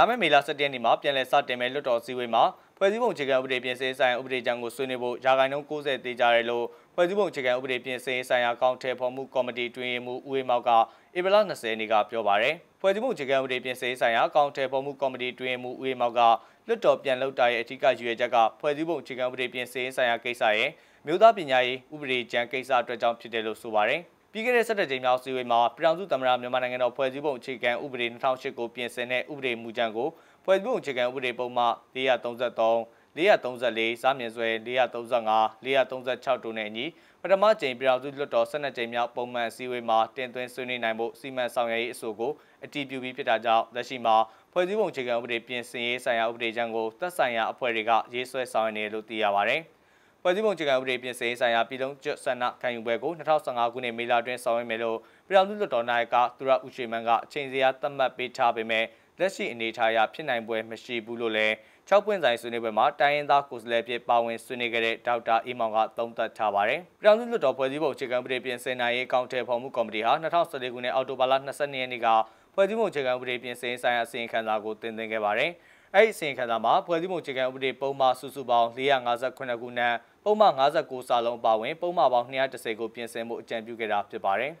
လာမယ့်မေလ17ရက်နေ့မှာပြန်လည်စတင်မဲ့လွှတ်တော်စည်းဝေးမှာဖွဲ့စည်းပုံအခြေခံဥပဒေပြင်ဆင်ဆိုင်ရာဥပဒေကြမ်းကိုဆွေးနွေးဖို့ရာဂိုင်နှုန်း90တေးကြရဲလို့ဖွဲ့စည်းပုံအခြေခံဥပဒေပြင်ဆင်ဆိုင်ရာကောင်းထဲဖော်မှုကော်မတီတွင်မှုဦးဝေမောက်ကဧပြီလ20ရက်နေ့ကပြောပါရယ်ဖွဲ့စည်းပုံအခြေခံဥပဒေပြင်ဆင်ဆိုင်ရာကောင်းထဲဖော်မှုကော်မတီတွင်မှုဦးဝေမောက်ကလွှတ်တော်ပြန်လုပ်တာရဲ့အထူးကရွေချက်ကဖွဲ့စည်းပုံအခြေခံဥပဒေပြင်ဆင်ဆိုင်ရာကိစ္စရဲ့မြို့သားပညာရေးဥပဒေကြမ်းကိစ္စအတွက်ကြောင့်ဖြစ်တယ်လို့ဆိုပါရယ် ပြီးခဲ့တဲ့17ကြိမ်မြောက်စီဝေးမှာပြည်ထောင်စုသမ္မတမြန်မာနိုင်ငံတော်ဖွဲ့စည်းပုံအခြေခံဥပဒေ2008ကိုပြင်ဆင်တဲ့ဥပဒေမူကြမ်းကိုဖွဲ့စည်းပုံအခြေခံဥပဒေပုံမှ433 434စာမြင့်ဆွဲ435 436တို့နဲ့အညီပထမကြိမ်ပြည်ထောင်စုလွှတ်တော်12ကြိမ်မြောက်ပုံမှန်စည်းဝေးမှာတင်သွင်းဆွေးနွေးနိုင်ဖို့စီမံဆောင်ရွက်ရေးအဆိုကိုအတည်ပြုပြီးဖြစ်တာကြောင့်လက်ရှိမှာဖွဲ့စည်းပုံအခြေခံဥပဒေပြင်ဆင်ရေးဆိုင်ရာဥပဒေကြမ်းကိုသက်ဆိုင်ရာအဖွဲ့တွေကရေးဆွဲဆောင်ရွက်နေတယ်လို့သိရပါတယ်။ ဖွဲ့စည်းပုံအခြေခံဥပဒေပြင်ဆင်ရေးဆိုင်ရာပြည်လုံးကျွတ်ဆန္ဒခံယူပွဲကို2015ခုနှစ်မေလတွင်ဆောင်ရွက်မယ်လို့ပြည်ထောင်စုလွှတ်တော်နိုင်ကသူရဦးရွှေမန်းကအချိန်စရာသတ်မှတ်ပေးထားပေမဲ့လက်ရှိအနေအထားအရဖြစ်နိုင်ပွဲမရှိဘူးလို့လည်း6ပွင့်ဆိုင်ဆွေးနွေးပွဲမှာတိုင်းရင်းသားကိုယ်စားလှယ်ဖြစ်ပါဝင်ဆွေးနွေးခဲ့တဲ့ဒေါက်တာအေးမောင်ကသုံးသပ်ထားပါတယ်။ပြည်ထောင်စုလွှတ်တော်ဖွဲ့စည်းပုံအခြေခံဥပဒေပြင်ဆင်နိုင်ရေးအကောင့်ထဲဖော်မှုကော်မတီဟာ2014ခုနှစ်အောက်တိုဘာလ22ရက်နေ့ကဖွဲ့စည်းပုံအခြေခံဥပဒေပြင်ဆင်ဆိုင်ရာအစီရင်ခံစာကိုတင်သွင်းခဲ့ပါတယ်။ အဲ့ဒီအစီရင်ခံစာမှာဖွဲ့စည်းပုံအခြေခံဥပဒေပုံမှန်စုစုပေါင်း458ခုနဲ့ပုံမှန်59စာလုံးအပါအဝင်ပုံမှန်ပေါင်း230ကိုပြင်ဆင်မှုအကြံပြုခဲ့တာဖြစ်ပါတယ်